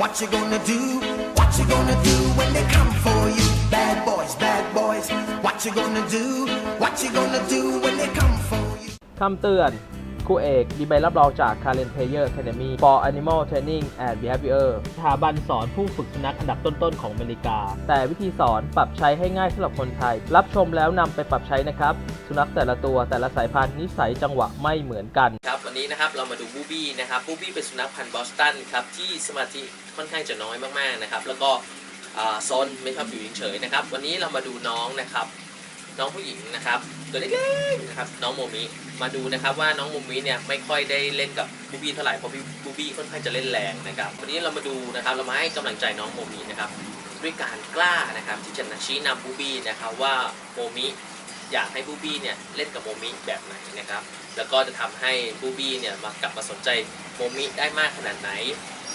What you gonna do? What you gonna do when they come for you? Bad boys, bad boys. What you gonna do? What you gonna do when they come for you? คำเตือน ครูเอก มีใบรับรองจาก Karen Player Academy for Animal Training and Behavior สถาบันสอนผู้ฝึกสุนัขอันดับต้นๆของอเมริกา แต่วิธีสอนปรับใช้ให้ง่ายสำหรับคนไทย รับชมแล้วนำไปปรับใช้นะครับ สุนัขแต่ละตัวแต่ละสายพันธุ์นิสัยจังหวะไม่เหมือนกัน ครับวันนี้นะครับเรามาดูบูบี้นะครับบูบี้เป็นสุนัขพันธุ์บอสตันครับที่สมาธิค่อนข้างจะน้อยมากๆนะครับแล้วก็อ่าซนไม่ชอบอยู่เฉยๆนะครับ วันนี้เรามาดูน้องนะครับ น้องผู้หญิงนะครับตัวเล็กๆนะครับน้องโมมิมาดูนะครับว่าน้องโมมิเนี่ยไม่ค่อยได้เล่นกับบูบี้เท่าไหร่เพราะบูบี้ค่อนข้างจะเล่นแรงนะครับวันนี้เรามาดูนะครับเรามาให้กำลังใจน้องโมมินะครับด้วยการกล้านะครับที่จะชี้นำบูบี้นะครับว่าโมมิอยากให้บูบี้เนี่ยเล่นกับโมมิแบบไหนนะครับ แล้วก็จะทำให้บูบี้เนี่ยมากลับมาสนใจโมมิได้มากขนาดไหน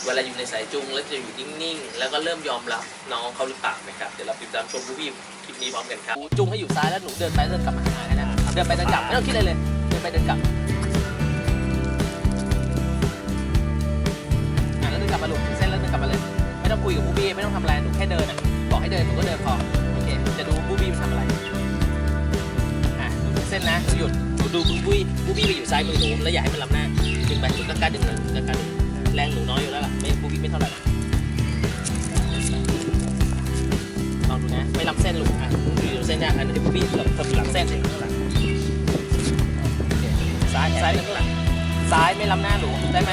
เวลาอยู่ในสายจุงแล้วจะอยู่นิ่งๆ แล้วก็เริ่มยอมรับน้องเขาหรือเปล่านะครับ เดี๋ยวเราติดตามชมบูบี้ คลิปนี้พร้อมกันครับจุงให้อยู่ซ้ายแล้วหนูเดินไปเดินกลับมาหาแค่นั้นเดินไปเดินกลับไม่ต้องคิดอะไรเลยเดินไปเดินกลับอะแล้วเดินกลับมาหลูกเส้นแล้วเดินกลับมาเลยไม่ต้องคุยกับบูบี้ไม่ต้องทำอะไรหนูแค่เดินอะบอกให้เดินหนูก็เดินพอโอเคจะดูบูบี้มันทำอะไรอะหนูดูเส้นนะหนูหยุดหนูดูบูบี้บูบี้ไปอยู่ซ้ายมือหนูแล้วอย่าให้มันล้ำหน้าดึงไปหนูกล้าดึงเลยกล้าดึงแรงหนูน้อยอยู่แล้วล่ะไม่บูบี้ไม่เท่าไหร่ ส้นเนี่ยอันนี้พี่กับกับหลังเส้นข้างหลังซ้ายซ้ายหลังซ้ายไม่ล้ำหน้าหรูได้ไหม